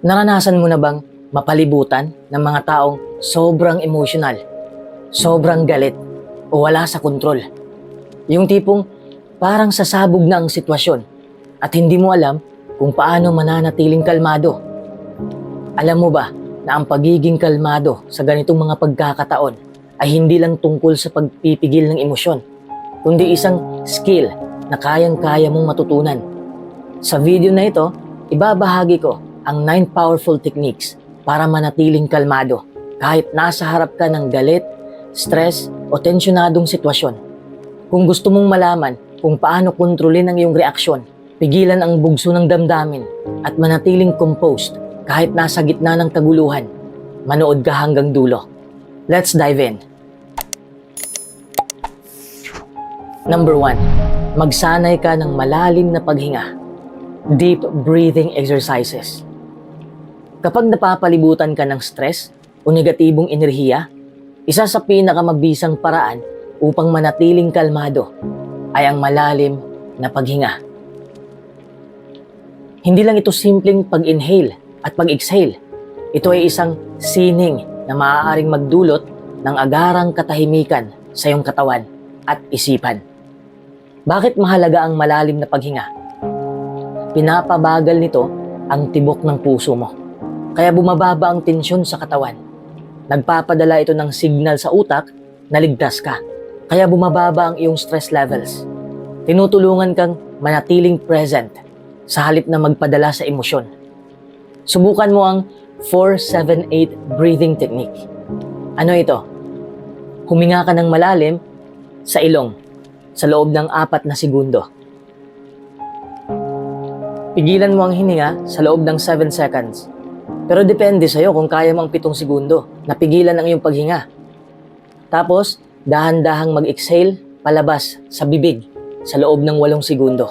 Naranasan mo na bang mapalibutan ng mga taong sobrang emotional, sobrang galit, o wala sa kontrol? Yung tipong parang sasabog na ang sitwasyon at hindi mo alam kung paano mananatiling kalmado. Alam mo ba na ang pagiging kalmado sa ganitong mga pagkakataon ay hindi lang tungkol sa pagpipigil ng emosyon, kundi isang skill na kayang-kaya mong matutunan. Sa video na ito, ibabahagi ko ang 9 powerful techniques para manatiling kalmado kahit nasa harap ka ng galit, stress o tensyonadong sitwasyon. Kung gusto mong malaman kung paano kontrolin ang iyong reaksyon, pigilan ang bugso ng damdamin at manatiling composed kahit nasa gitna ng kaguluhan, manood ka hanggang dulo. Let's dive in. Number 1. Magsanay ka ng malalim na paghinga. Deep breathing exercises. Kapag napapalibutan ka ng stress o negatibong enerhiya, isa sa pinakamabisang paraan upang manatiling kalmado ay ang malalim na paghinga. Hindi lang ito simpleng pag-inhale at pag-exhale. Ito ay isang sining na maaaring magdulot ng agarang katahimikan sa iyong katawan at isipan. Bakit mahalaga ang malalim na paghinga? Pinapabagal nito ang tibok ng puso mo. Kaya bumababa ang tensyon sa katawan. Nagpapadala ito ng signal sa utak na ligtas ka. Kaya bumababa ang iyong stress levels. Tinutulungan kang manatiling present sa halip na magpadala sa emosyon. Subukan mo ang 4-7-8 breathing technique. Ano ito? Huminga ka ng malalim sa ilong sa loob ng apat na segundo. Pigilan mo ang hininga sa loob ng 7 seconds. Pero depende sa'yo kung kaya mo ang 7 segundo na pigilan ang iyong paghinga. Tapos, dahan-dahang mag-exhale palabas sa bibig sa loob ng 8 segundo.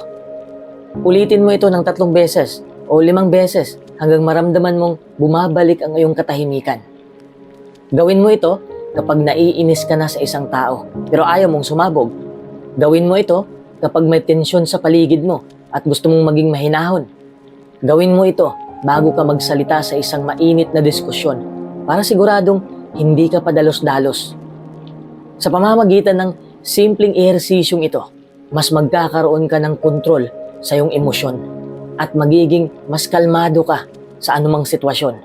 Ulitin mo ito ng tatlong beses o limang beses hanggang maramdaman mong bumabalik ang iyong katahimikan. Gawin mo ito kapag naiinis ka na sa isang tao pero ayaw mong sumabog. Gawin mo ito kapag may tensyon sa paligid mo at gusto mong maging mahinahon. Gawin mo ito bago ka magsalita sa isang mainit na diskusyon para siguradong hindi ka padalos-dalos. Sa pamamagitan ng simpleng ehersisyong ito, mas magkakaroon ka ng kontrol sa iyong emosyon at magiging mas kalmado ka sa anumang sitwasyon.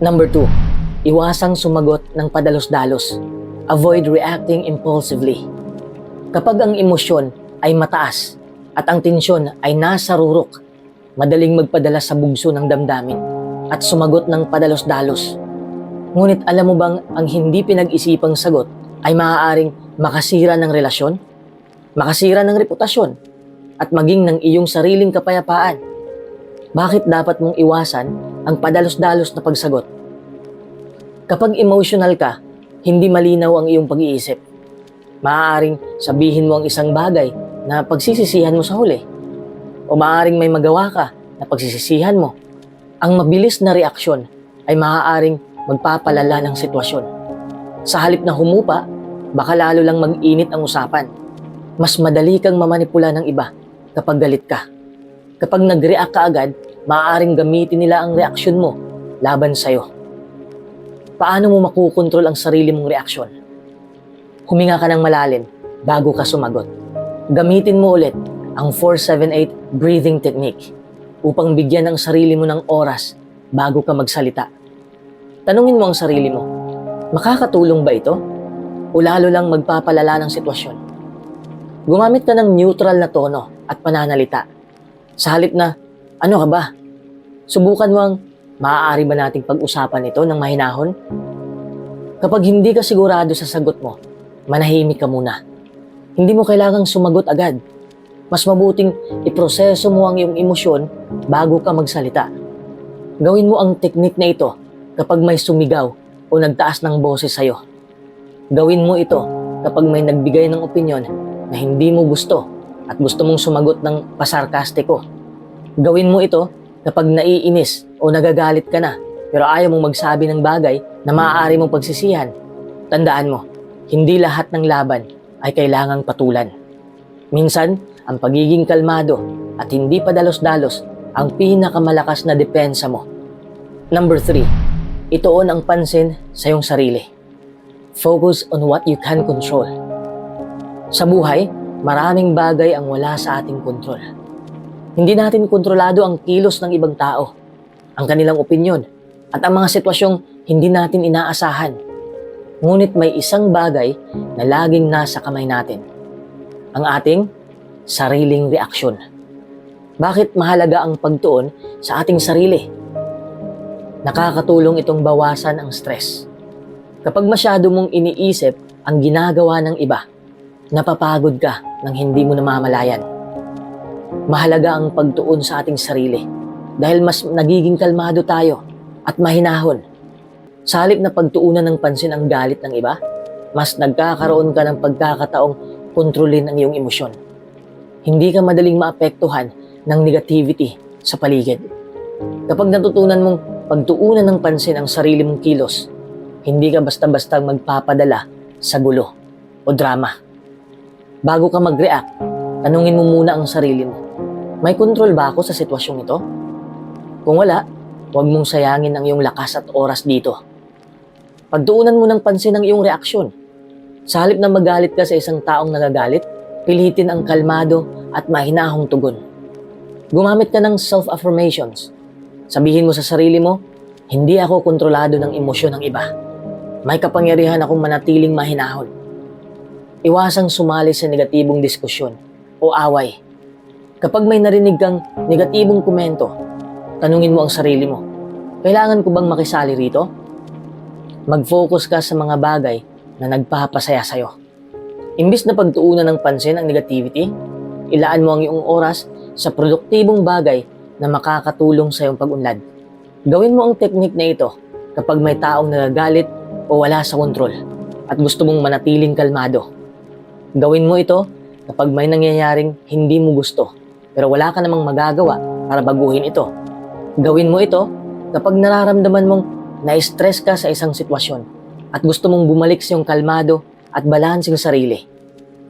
Number 2, iwasang sumagot ng padalos-dalos. Avoid reacting impulsively. Kapag ang emosyon ay mataas at ang tensyon ay nasa rurok, madaling magpadala sa bugso ng damdamin at sumagot ng padalos-dalos. Ngunit alam mo bang ang hindi pinag-isipang sagot ay maaaring makasira ng relasyon, makasira ng reputasyon, at maging ng iyong sariling kapayapaan? Bakit dapat mong iwasan ang padalos-dalos na pagsagot? Kapag emotional ka, hindi malinaw ang iyong pag-iisip. Maaaring sabihin mo ang isang bagay na pagsisisihan mo sa huli. O maaaring may magawa ka na pagsisisihan mo. Ang mabilis na reaksyon ay maaaring magpapalala ng sitwasyon. Sa halip na humupa, baka lalo lang mag-init ang usapan. Mas madali kang mamanipula ng iba kapag galit ka. Kapag nag-react ka agad, maaaring gamitin nila ang reaksyon mo laban sa'yo. Paano mo makukontrol ang sarili mong reaksyon? Huminga ka ng malalim bago ka sumagot. Gamitin mo ulit ang 478 breathing technique upang bigyan ang sarili mo ng oras bago ka magsalita. Tanungin mo ang sarili mo, makakatulong ba ito? O lalo lang magpapalala ng sitwasyon? Gumamit ka ng neutral na tono at pananalita. Sa halip na, ano ka ba? Subukan mo ang maaari ba nating pag-usapan ito ng mahinahon? Kapag hindi ka sigurado sa sagot mo, manahimik ka muna. Hindi mo kailangang sumagot agad. Mas mabuting iproseso mo ang iyong emosyon bago ka magsalita. Gawin mo ang teknik na ito kapag may sumigaw o nagtaas ng boses sa'yo. Gawin mo ito kapag may nagbigay ng opinyon na hindi mo gusto at gusto mong sumagot ng pasarkastiko. Gawin mo ito kapag naiinis o nagagalit ka na pero ayaw mong magsabi ng bagay na maaari mong pagsisihan. Tandaan mo, hindi lahat ng laban ay kailangang patulan. Minsan, ang pagiging kalmado at hindi padalos-dalos ang pinakamalakas na depensa mo. Number 3. Ituon ang pansin sa iyong sarili. Focus on what you can control. Sa buhay, maraming bagay ang wala sa ating kontrol. Hindi natin kontrolado ang kilos ng ibang tao, ang kanilang opinyon, at ang mga sitwasyong hindi natin inaasahan. Ngunit may isang bagay na laging nasa kamay natin. Ang ating sariling reaksyon. Bakit mahalaga ang pagtuon sa ating sarili? Nakakatulong itong bawasan ang stress. Kapag masyado mong iniisip ang ginagawa ng iba, napapagod ka nang hindi mo namamalayan. Mahalaga ang pagtuon sa ating sarili dahil mas nagiging kalmado tayo at mahinahon. Sa halip na pagtuunan ng pansin ang galit ng iba, mas nagkakaroon ka ng pagkakataong kontrolin ang iyong emosyon. Hindi ka madaling maapektuhan ng negativity sa paligid. Kapag natutunan mong pagtuunan ng pansin ang sarili mong kilos, hindi ka basta-basta magpapadala sa gulo o drama. Bago ka mag-react, tanungin mo muna ang sarili mo. May kontrol ba ako sa sitwasyong ito? Kung wala, huwag mong sayangin ang iyong lakas at oras dito. Pagtuunan mo ng pansin ang iyong reaksyon. Sa halip na magalit ka sa isang taong nagagalit, pilitin ang kalmado at mahinahong tugon. Gumamit ka ng self-affirmations. Sabihin mo sa sarili mo, hindi ako kontrolado ng emosyon ng iba. May kapangyarihan akong manatiling mahinahon. Iwasang sumali sa negatibong diskusyon o away. Kapag may narinig kang negatibong komento, tanungin mo ang sarili mo, kailangan ko bang makisali rito? Mag-focus ka sa mga bagay na nagpapasaya sa'yo. Imbis na pagtuunan ng pansin ang negativity, ilaan mo ang iyong oras sa produktibong bagay na makakatulong sa iyong pag-unlad. Gawin mo ang teknik na ito kapag may taong nagagalit o wala sa kontrol at gusto mong manatiling kalmado. Gawin mo ito kapag may nangyayaring hindi mo gusto pero wala ka namang magagawa para baguhin ito. Gawin mo ito kapag nararamdaman mong na-stress ka sa isang sitwasyon at gusto mong bumalik sa iyong kalmado at balansing sarili.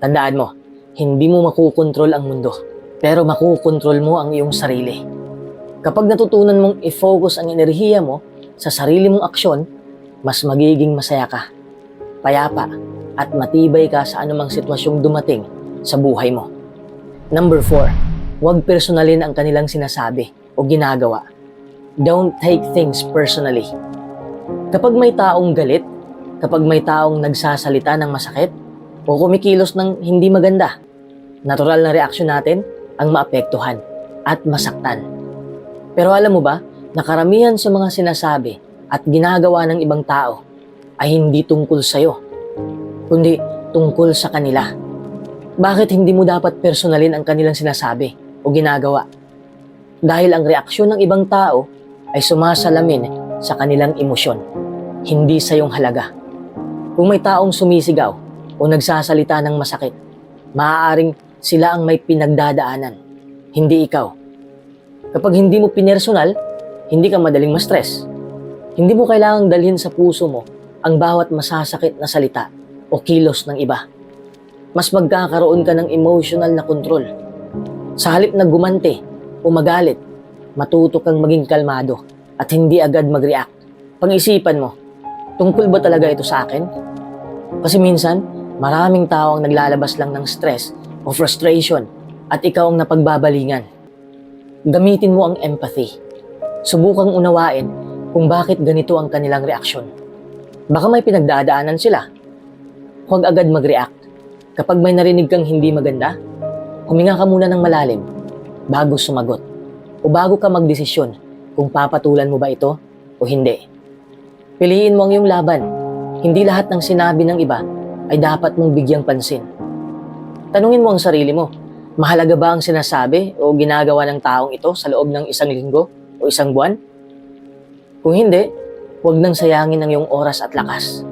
Tandaan mo, hindi mo makukontrol ang mundo, pero makukontrol mo ang iyong sarili. Kapag natutunan mong i-focus ang enerhiya mo sa sarili mong aksyon, mas magiging masaya ka, payapa, at matibay ka sa anumang sitwasyong dumating sa buhay mo. Number 4. Huwag personalin ang kanilang sinasabi o ginagawa. Don't take things personally. Kapag may taong galit, kapag may taong nagsasalita ng masakit, o kumikilos ng hindi maganda, natural na reaksyon natin ang maapektuhan at masaktan. Pero alam mo ba, na karamihan sa mga sinasabi at ginagawa ng ibang tao ay hindi tungkol sa'yo, kundi tungkol sa kanila. Bakit hindi mo dapat personalin ang kanilang sinasabi o ginagawa? Dahil ang reaksyon ng ibang tao ay sumasalamin sa kanilang emosyon, hindi sa iyong halaga. Kung may taong sumisigaw o nagsasalita ng masakit, maaaring sila ang may pinagdadaanan, hindi ikaw. Kapag hindi mo pinersonal, hindi ka madaling ma-stress. Hindi mo kailangang dalhin sa puso mo ang bawat masasakit na salita o kilos ng iba. Mas magkakaroon ka ng emotional na kontrol. Sa halip na gumante o magalit, matuto kang maging kalmado at hindi agad mag-react. Pang-isipan mo, tungkol ba talaga ito sa akin? Kasi minsan, maraming tao ang naglalabas lang ng stress o frustration at ikaw ang napagbabalingan. Gamitin mo ang empathy. Subukang unawain kung bakit ganito ang kanilang reaksyon. Baka may pinagdadaanan sila. Huwag agad mag-react. Kapag may narinig kang hindi maganda, huminga ka muna ng malalim bago sumagot o bago ka magdesisyon kung papatulan mo ba ito o hindi. Piliin mo ang iyong laban. Hindi lahat ng sinabi ng iba ay dapat mong bigyang pansin. Tanungin mo ang sarili mo, mahalaga ba ang sinasabi o ginagawa ng taong ito sa loob ng isang linggo o isang buwan? Kung hindi, huwag nang sayangin ang iyong oras at lakas.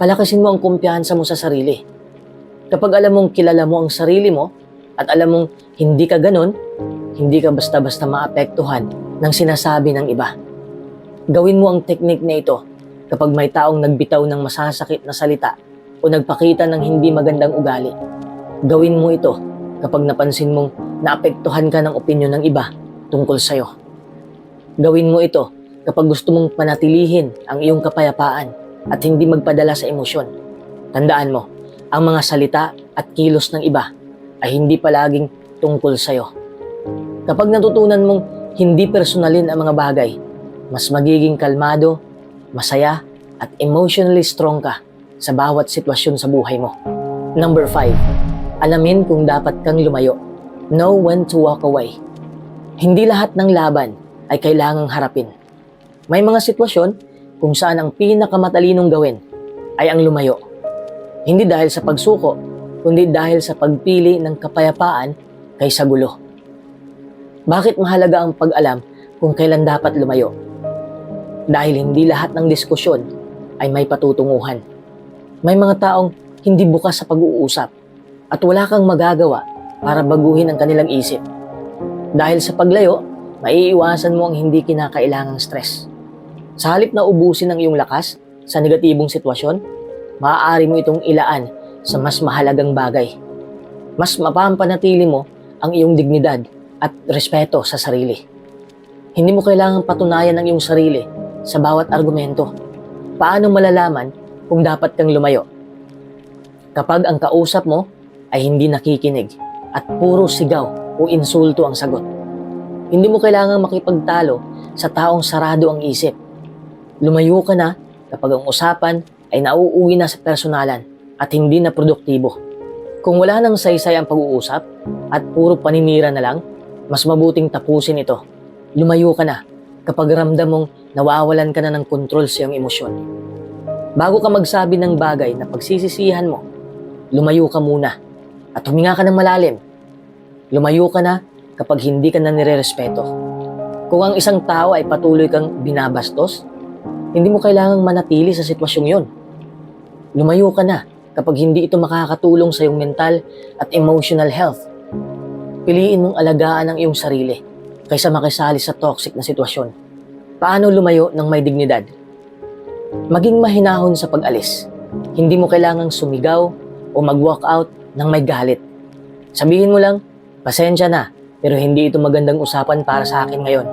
Palakasin mo ang kumpiyansa mo sa sarili. Kapag alam mong kilala mo ang sarili mo at alam mong hindi ka ganon, hindi ka basta-basta maapektuhan ng sinasabi ng iba. Gawin mo ang teknik na ito kapag may taong nagbitaw ng masasakit na salita o nagpakita ng hindi magandang ugali. Gawin mo ito kapag napansin mong naapektuhan ka ng opinyon ng iba tungkol sa'yo. Gawin mo ito kapag gusto mong panatilihin ang iyong kapayapaan at hindi magpadala sa emosyon. Tandaan mo, ang mga salita at kilos ng iba ay hindi palaging tungkol sa'yo. Kapag natutunan mong hindi personalin ang mga bagay, mas magiging kalmado, masaya, at emotionally strong ka sa bawat sitwasyon sa buhay mo. Number 5. Alamin kung dapat kang lumayo. Know when to walk away. Hindi lahat ng laban ay kailangang harapin. May mga sitwasyon kung saan ang pinakamatalinong gawin ay ang lumayo. Hindi dahil sa pagsuko, kundi dahil sa pagpili ng kapayapaan kaysa gulo. Bakit mahalaga ang pag-alam kung kailan dapat lumayo? Dahil hindi lahat ng diskusyon ay may patutunguhan. May mga taong hindi bukas sa pag-uusap at wala kang magagawa para baguhin ang kanilang isip. Dahil sa paglayo, maiiwasan mo ang hindi kinakailangang stress. Sa halip na ubusin ang iyong lakas sa negatibong sitwasyon, maaari mo itong ilaan sa mas mahalagang bagay. Mas mapampanatili mo ang iyong dignidad at respeto sa sarili. Hindi mo kailangang patunayan ang iyong sarili sa bawat argumento. Paano malalaman kung dapat kang lumayo? Kapag ang kausap mo ay hindi nakikinig at puro sigaw o insulto ang sagot. Hindi mo kailangang makipagtalo sa taong sarado ang isip. Lumayo ka na kapag ang usapan ay nauuwi na sa personalan at hindi na produktibo. Kung wala nang saysay ang pag-uusap at puro paninira na lang, mas mabuting tapusin ito. Lumayo ka na kapag ramdam mong nawawalan ka na ng kontrol sa iyong emosyon. Bago ka magsabi ng bagay na pagsisisihan mo, lumayo ka muna at huminga ka ng malalim. Lumayo ka na kapag hindi ka na nire-respeto. Kung ang isang tao ay patuloy kang binabastos, hindi mo kailangang manatili sa sitwasyong yon. Lumayo ka na kapag hindi ito makakatulong sa iyong mental at emotional health. Piliin mong alagaan ang iyong sarili kaysa makisali sa toxic na sitwasyon. Paano lumayo ng may dignidad? Maging mahinahon sa pag-alis. Hindi mo kailangang sumigaw o mag-walk out ng may galit. Sabihin mo lang, pasensya na, pero hindi ito magandang usapan para sa akin ngayon.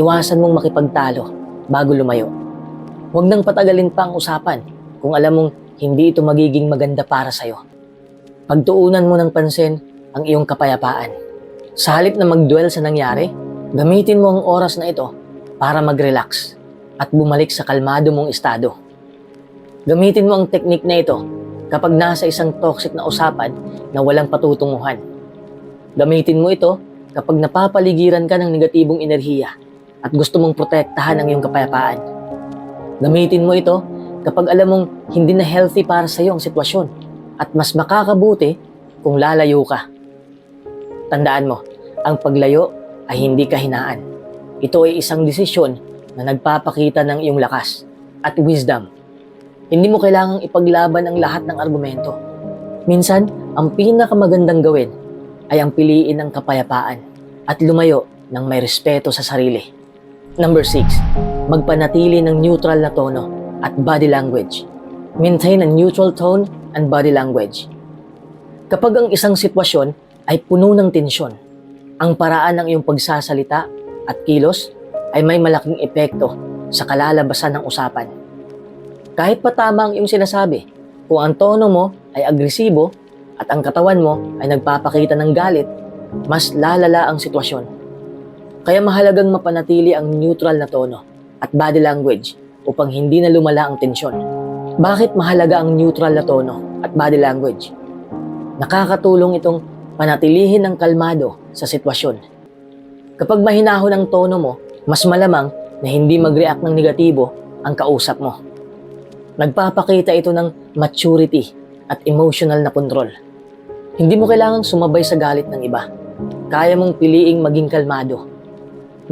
Iwasan mong makipagtalo bago lumayo. Huwag nang patagalin pa ang usapan kung alam mong hindi ito magiging maganda para sa'yo. Pagtuunan mo ng pansin ang iyong kapayapaan. Sa halip na mag-dwell sa nangyari, gamitin mo ang oras na ito para mag-relax at bumalik sa kalmado mong estado. Gamitin mo ang teknik na ito kapag nasa isang toxic na usapan na walang patutunguhan. Gamitin mo ito kapag napapaligiran ka ng negatibong enerhiya at gusto mong protektahan ang iyong kapayapaan. Gamitin mo ito kapag alam mong hindi na healthy para sa iyo ang sitwasyon at mas makakabuti kung lalayo ka. Tandaan mo, ang paglayo ay hindi kahinaan. Ito ay isang desisyon na nagpapakita ng iyong lakas at wisdom. Hindi mo kailangang ipaglaban ang lahat ng argumento. Minsan, ang pinakamagandang gawin ay ang piliin ng kapayapaan at lumayo ng may respeto sa sarili. Number 6. Magpanatili ng neutral na tono at body language. Maintain a neutral tone and body language. Kapag ang isang sitwasyon ay puno ng tensyon, ang paraan ng iyong pagsasalita at kilos ay may malaking epekto sa kalalabasan ng usapan. Kahit pa tama ang iyong sinasabi, kung ang tono mo ay agresibo at ang katawan mo ay nagpapakita ng galit, mas lalala ang sitwasyon. Kaya mahalagang mapanatili ang neutral na tono at body language upang hindi na lumala ang tensyon. Bakit mahalaga ang neutral na tono at body language? Nakakatulong itong panatilihin ng kalmado sa sitwasyon. Kapag mahinahon ang tono mo, mas malamang na hindi mag-react ng negatibo ang kausap mo. Nagpapakita ito ng maturity at emotional na control. Hindi mo kailangang sumabay sa galit ng iba. Kaya mong piliing maging kalmado.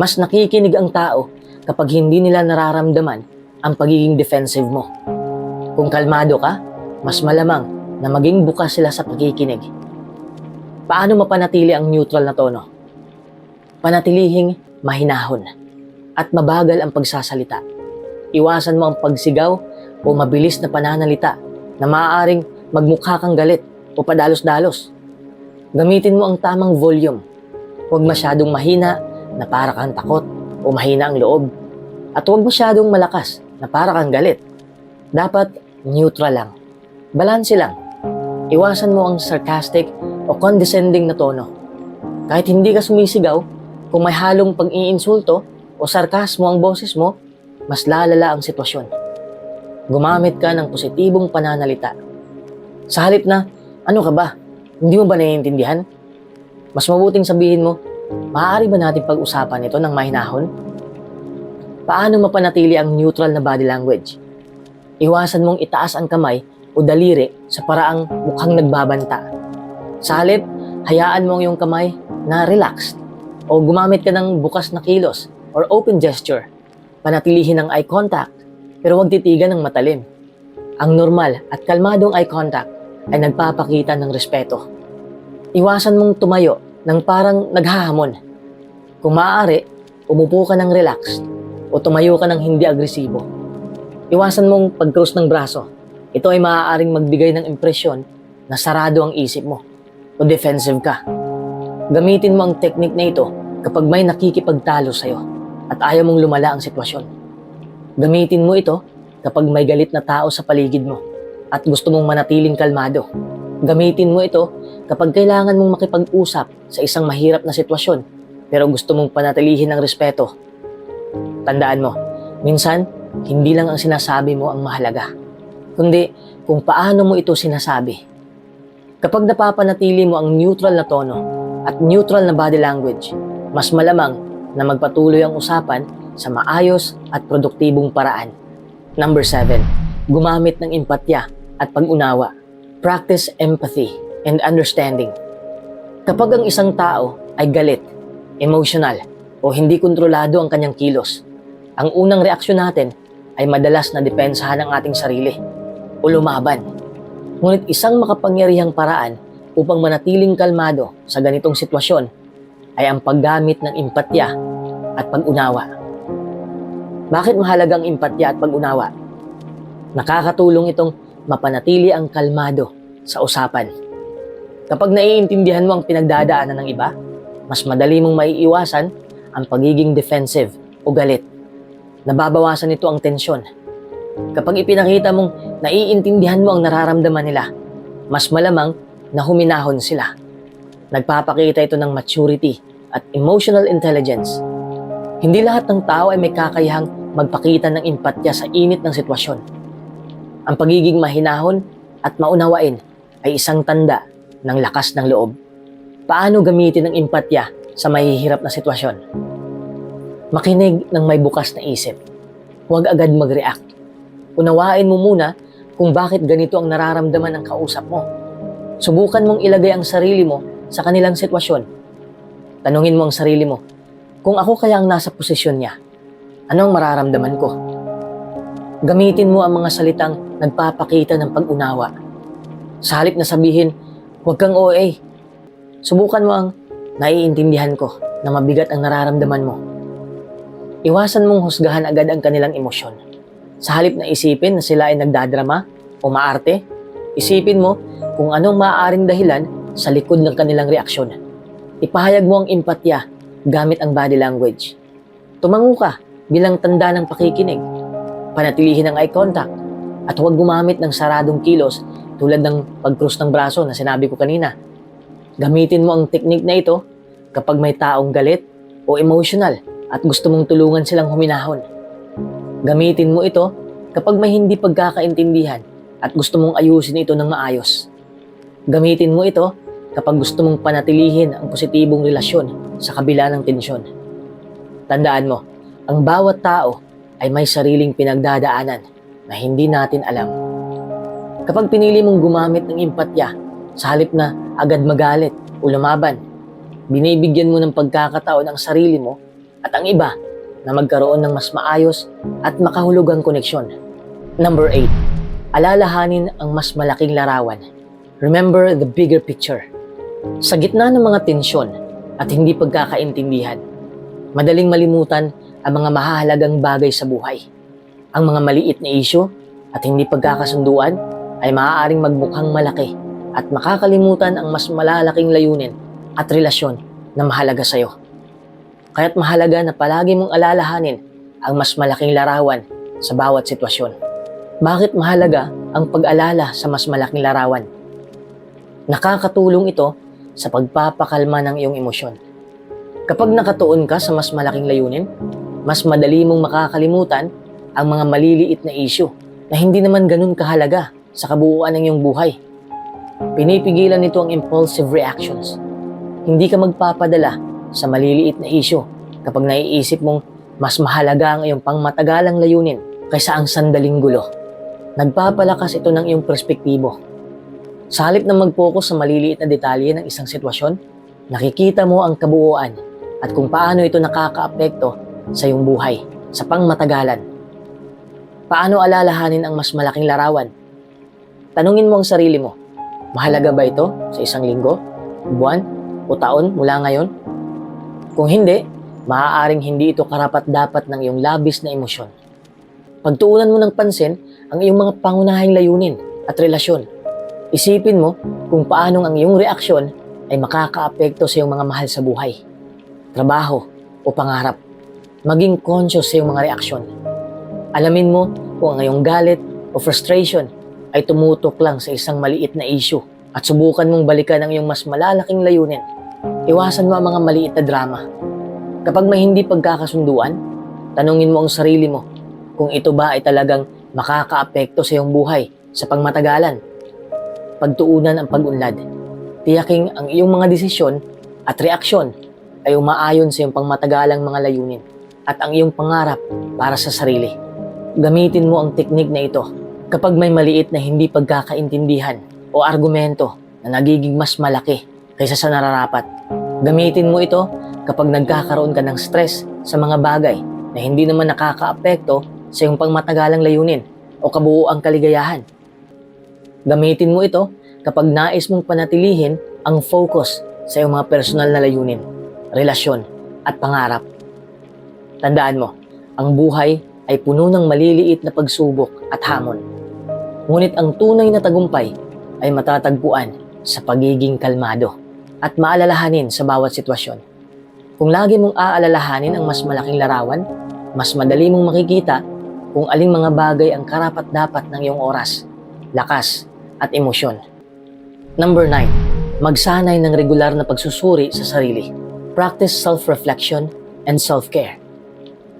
Mas nakikinig ang tao kapag hindi nila nararamdaman ang pagiging defensive mo. Kung kalmado ka, mas malamang na maging bukas sila sa pakikinig. Paano mapanatili ang neutral na tono? Panatilihing mahinahon at mabagal ang pagsasalita. Iwasan mo ang pagsigaw o mabilis na pananalita na maaaring magmukha kang galit o padalos-dalos. Gamitin mo ang tamang volume. Huwag masyadong mahina na para kang takot o mahina ang loob. At huwag masyadong malakas na para kang galit. Dapat neutral lang. Balanse lang. Iwasan mo ang sarcastic o condescending na tono. Kahit hindi ka sumisigaw, kung may halong pag-iinsulto o sarkasmo ang boses mo, mas lalala ang sitwasyon. Gumamit ka ng positibong pananalita. Sa halip na, ano ka ba? Hindi mo ba naiintindihan? Mas mabuting sabihin mo, maaari ba natin pag-usapan ito ng mahinahon? Paano mapanatili ang neutral na body language? Iwasan mong itaas ang kamay o daliri sa paraang mukhang nagbabanta. Sa halip, hayaan mo ang iyong kamay na relaxed o gumamit ka ng bukas na kilos or open gesture. Panatilihin ang eye contact pero huwag titigan ng matalim. Ang normal at kalmadong eye contact ay nagpapakita ng respeto. Iwasan mong tumayo ng parang naghahamon. Kung maaari, umupo ka ng relaxed o tumayo ka ng hindi agresibo. Iwasan mong pag-cross ng braso. Ito ay maaaring magbigay ng impresyon na sarado ang isip mo o defensive ka. Gamitin mo ang technique na ito kapag may nakikipagtalo sa'yo at ayaw mong lumala ang sitwasyon. Gamitin mo ito kapag may galit na tao sa paligid mo at gusto mong manatiling kalmado. Gamitin mo ito kapag kailangan mong makipag-usap sa isang mahirap na sitwasyon pero gusto mong panatilihin ang respeto. Tandaan mo, minsan, hindi lang ang sinasabi mo ang mahalaga, kundi kung paano mo ito sinasabi. Kapag napapanatili mo ang neutral na tono at neutral na body language, mas malamang na magpatuloy ang usapan sa maayos at produktibong paraan. Number 7. Gumamit ng empatya at pag-unawa. Practice empathy and understanding. Kapag ang isang tao ay galit, emotional, o hindi kontrolado ang kanyang kilos, ang unang reaksyon natin ay madalas na depensahan ang ating sarili o lumaban. Ngunit isang makapangyarihang paraan upang manatiling kalmado sa ganitong sitwasyon ay ang paggamit ng empatya at pag-unawa. Bakit mahalagang empatya at pag-unawa? Nakakatulong itong mapanatili ang kalmado sa usapan. Kapag naiintindihan mo ang pinagdadaanan ng iba, mas madali mong maiiwasan ang pagiging defensive o galit. Nababawasan nito ang tensyon. Kapag ipinakita mong naiintindihan mo ang nararamdaman nila, mas malamang na huminahon sila. Nagpapakita ito ng maturity at emotional intelligence. Hindi lahat ng tao ay may kakayahang magpakita ng empatya sa init ng sitwasyon. Ang pagiging mahinahon at maunawain ay isang tanda ng lakas ng loob. Paano gamitin ang empatya sa mahihirap na sitwasyon? Makinig ng may bukas na isip. Huwag agad mag-react. Unawain mo muna kung bakit ganito ang nararamdaman ng kausap mo. Subukan mong ilagay ang sarili mo sa kanilang sitwasyon. Tanungin mo ang sarili mo, kung ako kaya ang nasa posisyon niya, ano ang mararamdaman ko? Gamitin mo ang mga salitang nagpapakita ng pag-unawa. Sa halip na sabihin, huwag kang OA. Subukan mo ang naiintindihan ko na mabigat ang nararamdaman mo. Iwasan mong husgahan agad ang kanilang emosyon. Sa halip na isipin na sila ay nagdadrama o maarte, isipin mo kung anong maaaring dahilan sa likod ng kanilang reaksyon. Ipahayag mo ang empatya gamit ang body language. Tumango ka bilang tanda ng pakikinig. Panatilihin ang eye contact at huwag gumamit ng saradong kilos tulad ng pag-cross ng braso na sinabi ko kanina. Gamitin mo ang teknik na ito kapag may taong galit o emotional at gusto mong tulungan silang huminahon. Gamitin mo ito kapag may hindi pagkakaintindihan at gusto mong ayusin ito ng maayos. Gamitin mo ito kapag gusto mong panatilihin ang positibong relasyon sa kabila ng tensyon. Tandaan mo, ang bawat tao ay may sariling pinagdadaanan na hindi natin alam. Kapag pinili mong gumamit ng empatya sa halip na agad magalit o lumaban, binibigyan mo ng pagkakataon ang sarili mo at ang iba na magkaroon ng mas maayos at makahulugang koneksyon. Number 8. Alalahanin ang mas malaking larawan. Remember the bigger picture. Sa gitna ng mga tensyon at hindi pagkakaintindihan, madaling malimutan ang mga mahahalagang bagay sa buhay. Ang mga maliit na isyo at hindi pagkakasunduan ay maaaring magmukhang malaki at makakalimutan ang mas malalaking layunin at relasyon na mahalaga sa iyo. Kaya't mahalaga na palagi mong alalahanin ang mas malaking larawan sa bawat sitwasyon. Bakit mahalaga ang pag-alala sa mas malaking larawan? Nakakatulong ito sa pagpapakalma ng iyong emosyon. Kapag nakatuon ka sa mas malaking layunin, mas madali mong makakalimutan ang mga maliliit na issue na hindi naman ganun kahalaga sa kabuuan ng iyong buhay. Pinipigilan nito ang impulsive reactions. Hindi ka magpapadala sa maliliit na issue kapag naiisip mong mas mahalaga ang iyong pangmatagalang layunin kaysa ang sandaling gulo. Nagpapalakas ito ng iyong perspektibo. Sa halip na mag-focus sa maliliit na detalye ng isang sitwasyon, nakikita mo ang kabuuan at kung paano ito nakakaapekto sa iyong buhay sa pangmatagalan. Paano alalahanin ang mas malaking larawan? Tanungin mo ang sarili mo, mahalaga ba ito sa isang linggo, buwan, o taon mula ngayon? Kung hindi, maaaring hindi ito karapat-dapat ng iyong labis na emosyon. Pagtuunan mo ng pansin ang iyong mga pangunahing layunin at relasyon. Isipin mo kung paano ang iyong reaksyon ay makakaapekto sa iyong mga mahal sa buhay, trabaho o pangarap. Maging conscious sa iyong mga reaksyon. Alamin mo kung ang iyong galit o frustration ay tumutok lang sa isang maliit na issue at subukan mong balikan ang iyong mas malalaking layunin. Iwasan mo ang mga maliit na drama. Kapag may hindi pagkakasunduan, tanungin mo ang sarili mo kung ito ba ay talagang makakaapekto sa iyong buhay sa pangmatagalan. Pagtuunan ang pag-unlad. Tiyaking ang iyong mga desisyon at reaksyon ay umaayon sa iyong pangmatagalang mga layunin at ang iyong pangarap para sa sarili. Gamitin mo ang teknik na ito kapag may maliit na hindi pagkakaintindihan o argumento na nagiging mas malaki kaysa sa nararapat. Gamitin mo ito kapag nagkakaroon ka ng stress sa mga bagay na hindi naman nakakaapekto sa iyong pangmatagalang layunin o kabuuang kaligayahan. Gamitin mo ito kapag nais mong panatilihin ang focus sa iyong mga personal na layunin, relasyon at pangarap. Tandaan mo, ang buhay ay puno ng maliliit na pagsubok at hamon. Ngunit ang tunay na tagumpay ay matatagpuan sa pagiging kalmado at maalalahanin sa bawat sitwasyon. Kung lagi mong aalalahanin ang mas malaking larawan, mas madali mong makikita kung aling mga bagay ang karapat-dapat ng iyong oras, lakas, at emosyon. Number 9. Magsanay ng regular na pagsusuri sa sarili. Practice self-reflection and self-care.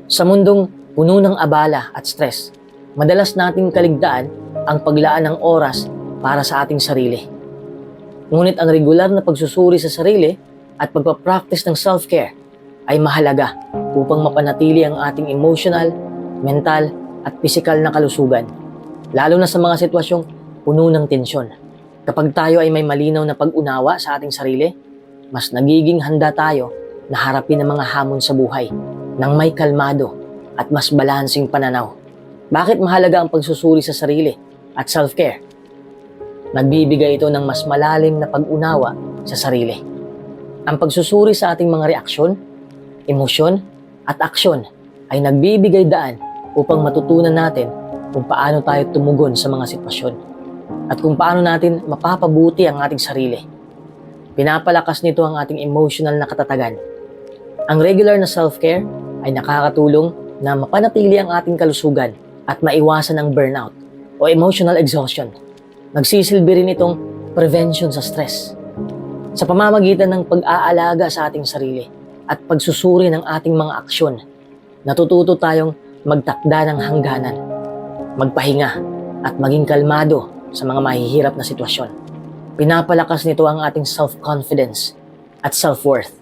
Sa mundong puno ng abala at stress, madalas nating kaligtaan ang paglaan ng oras para sa ating sarili. Ngunit ang regular na pagsusuri sa sarili at pagpapractice ng self-care ay mahalaga upang mapanatili ang ating emotional, mental at physical na kalusugan. Lalo na sa mga sitwasyong puno ng tensyon. Kapag tayo ay may malinaw na pag-unawa sa ating sarili, mas nagiging handa tayo na harapin ang mga hamon sa buhay ng may kalmado at mas balansing pananaw. Bakit mahalaga ang pagsusuri sa sarili at self-care? Nagbibigay ito ng mas malalim na pag-unawa sa sarili. Ang pagsusuri sa ating mga reaksyon, emosyon, at aksyon ay nagbibigay daan upang matutunan natin kung paano tayo tumugon sa mga sitwasyon at kung paano natin mapapabuti ang ating sarili. Pinapalakas nito ang ating emotional na katatagan. Ang regular na self-care ay nakakatulong na mapanatili ang ating kalusugan at maiwasan ang burnout o emotional exhaustion. Nagsisilbi rin itong prevention sa stress. Sa pamamagitan ng pag-aalaga sa ating sarili at pagsusuri ng ating mga aksyon, natututo tayong magtakda ng hangganan, magpahinga at maging kalmado sa mga mahihirap na sitwasyon. Pinapalakas nito ang ating self-confidence at self-worth.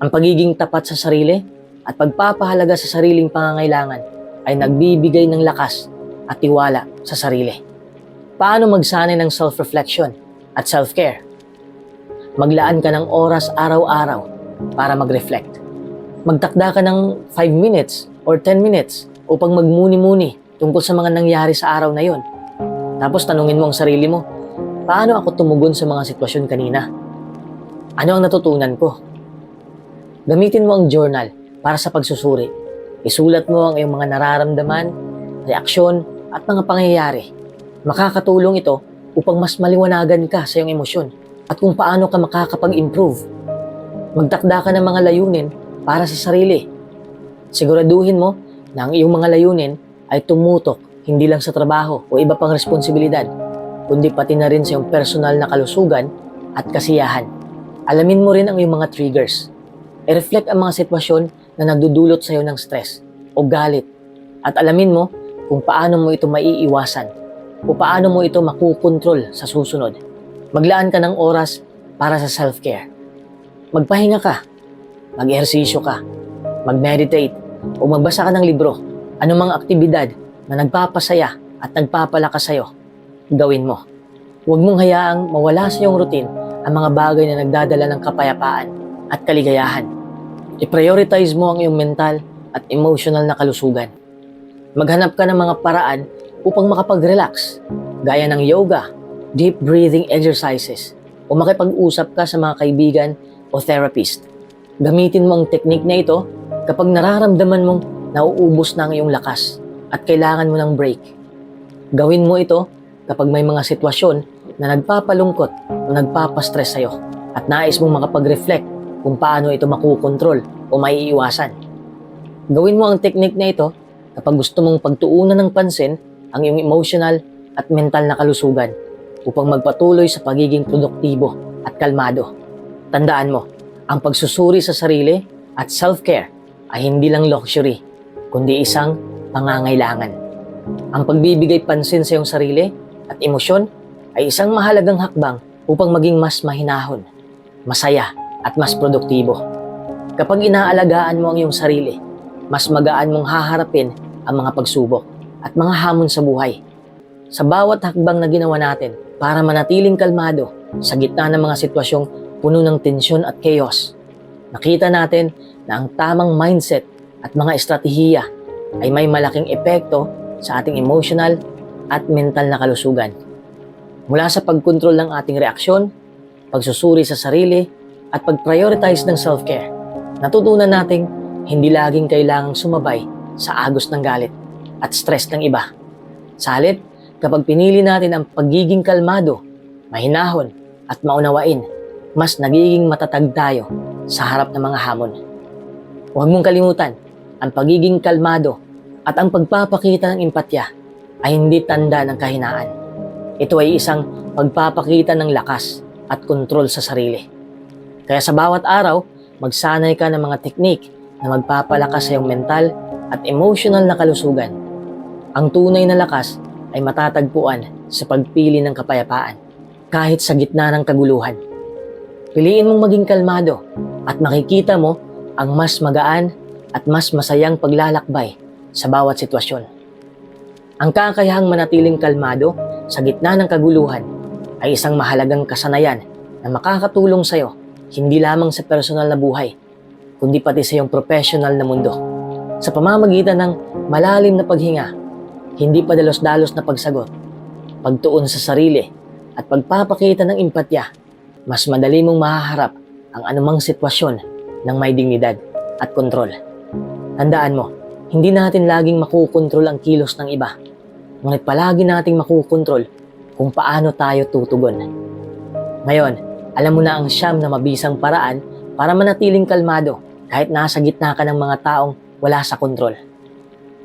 Ang pagiging tapat sa sarili at pagpapahalaga sa sariling pangangailangan ay nagbibigay ng lakas at tiwala sa sarili. Paano magsanay ng self-reflection at self-care? Maglaan ka ng oras araw-araw para mag-reflect. Magtakda ka ng 5 minutes or 10 minutes upang magmuni-muni tungkol sa mga nangyari sa araw na yon. Tapos tanungin mo ang sarili mo, paano ako tumugon sa mga sitwasyon kanina? Ano ang natutunan ko? Gamitin mo ang journal para sa pagsusuri. Isulat mo ang iyong mga nararamdaman, reaksyon, at mga pangyayari. Makakatulong ito upang mas maliwanagan ka sa iyong emosyon at kung paano ka makakapag-improve. Magtakda ka ng mga layunin para sa sarili. Siguraduhin mo na ang iyong mga layunin ay tumutok hindi lang sa trabaho o iba pang responsibilidad, kundi pati na rin sa iyong personal na kalusugan at kasiyahan. Alamin mo rin ang iyong mga triggers. I-reflect ang mga sitwasyon na nagdudulot sa iyo ng stress o galit at alamin mo kung paano mo ito maiiwasan o paano mo ito makukontrol sa susunod. Maglaan ka ng oras para sa self-care. Magpahinga ka, mag-ehersisyo ka, mag-meditate, o magbasa ka ng libro. Anumang aktibidad na nagpapasaya at nagpapalakas sa'yo, gawin mo. Huwag mong hayaang mawala sa iyong routine ang mga bagay na nagdadala ng kapayapaan at kaligayahan. I-prioritize mo ang iyong mental at emotional na kalusugan. Maghanap ka ng mga paraan upang makapag-relax, gaya ng yoga, deep breathing exercises, o makipag-usap ka sa mga kaibigan o therapist. Gamitin mo ang technique na ito kapag nararamdaman mong nauubos na ang iyong lakas at kailangan mo ng break. Gawin mo ito kapag may mga sitwasyon na nagpapalungkot o nagpapastress sa'yo at nais mong makapag-reflect kung paano ito makukontrol o maiiwasan. Gawin mo ang technique na ito kapag gusto mong pagtuunan ng pansin ang iyong emotional at mental na kalusugan upang magpatuloy sa pagiging produktibo at kalmado. Tandaan mo, ang pagsusuri sa sarili at self-care ay hindi lang luxury, kundi isang pangangailangan. Ang pagbibigay pansin sa iyong sarili at emosyon ay isang mahalagang hakbang upang maging mas mahinahon, masaya at mas produktibo. Kapag inaalagaan mo ang iyong sarili, mas magaan mong haharapin ang mga pagsubok at mga hamon sa buhay. Sa bawat hakbang na ginawa natin para manatiling kalmado sa gitna ng mga sitwasyong puno ng tensyon at chaos, nakita natin na ang tamang mindset at mga estratehiya ay may malaking epekto sa ating emotional at mental na kalusugan. Mula sa pagkontrol ng ating reaksyon, pagsusuri sa sarili, at pag-prioritize ng self-care, natutunan nating hindi laging kailangang sumabay sa agos ng galit at stress ng iba. Sa halip, kapag pinili natin ang pagiging kalmado, mahinahon at maunawain, mas nagiging matatag tayo sa harap ng mga hamon. Huwag mong kalimutan, ang pagiging kalmado at ang pagpapakita ng empatya ay hindi tanda ng kahinaan. Ito ay isang pagpapakita ng lakas at kontrol sa sarili. Kaya sa bawat araw, magsanay ka ng mga teknik na magpapalakas sa iyong mental at emotional na kalusugan. Ang tunay na lakas ay matatagpuan sa pagpili ng kapayapaan, kahit sa gitna ng kaguluhan. Piliin mong maging kalmado at makikita mo ang mas magaan at mas masayang paglalakbay sa bawat sitwasyon. Ang kakayahang manatiling kalmado sa gitna ng kaguluhan ay isang mahalagang kasanayan na makakatulong sa iyo hindi lamang sa personal na buhay, kundi pati sa iyong professional na mundo. Sa pamamagitan ng malalim na paghinga, hindi padalos-dalos na pagsagot, pagtuon sa sarili, at pagpapakita ng empatya, mas madali mong mahaharap ang anumang sitwasyon ng may dignidad at kontrol. Tandaan mo, hindi natin laging makukontrol ang kilos ng iba, ngunit palagi nating makukontrol kung paano tayo tutugon. Ngayon, alam mo na ang siyam na mabisang paraan para manatiling kalmado kahit nasa gitna ka ng mga taong wala sa kontrol.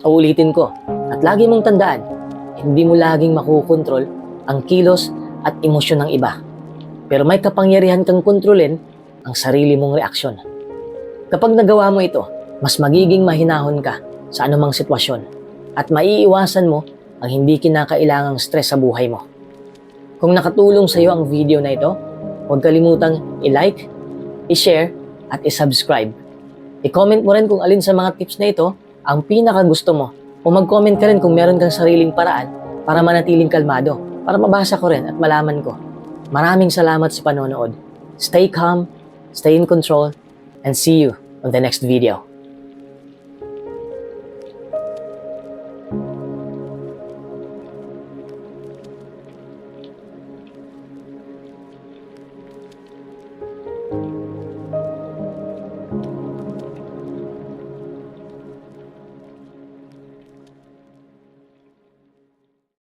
Uulitin ko, at lagi mong tandaan, hindi mo laging makukontrol ang kilos at emosyon ng iba. Pero may kapangyarihan kang kontrolin ang sarili mong reaksyon. Kapag nagawa mo ito, mas magiging mahinahon ka sa anumang sitwasyon at maiiwasan mo ang hindi kinakailangang stress sa buhay mo. Kung nakatulong sa iyo ang video na ito, Huwag kalimutang i-like, i-share, at i-subscribe. I-comment mo rin kung alin sa mga tips na ito ang pinaka gusto mo o mag-comment ka rin kung meron kang sariling paraan para manatiling kalmado para mabasa ko rin at malaman ko. Maraming salamat sa panonood. Stay calm, stay in control, and see you on the next video.